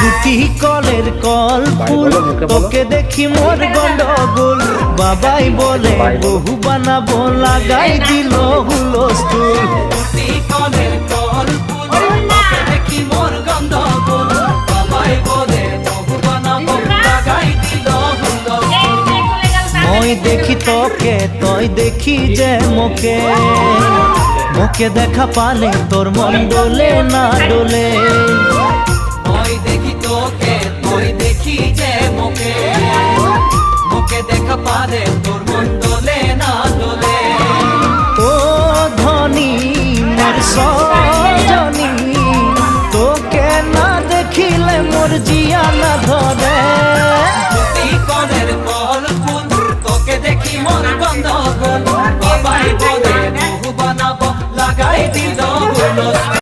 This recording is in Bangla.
দুটি কলের কল ফুল। তোকে দেখি মোর গন্ডগোল। বাবাই বলে বহু বানাবো লাগাই দিল হুলস্থুল দুটি কলের কল ফুল। তোকে দেখি মোর গন্ধগোল বাবাই বলে বহু বানাবো লাগাই দিল হুলস্থুল মই দেখি তোকে তই দেখি যে মোকে। মোকে দেখা পালে তোর মন ডোলে না ডোলে। সজনী তোকে না দেখিলে মোর জিয়া না ধরে তোকে দেখি বহু বানাবো লাগাই দিল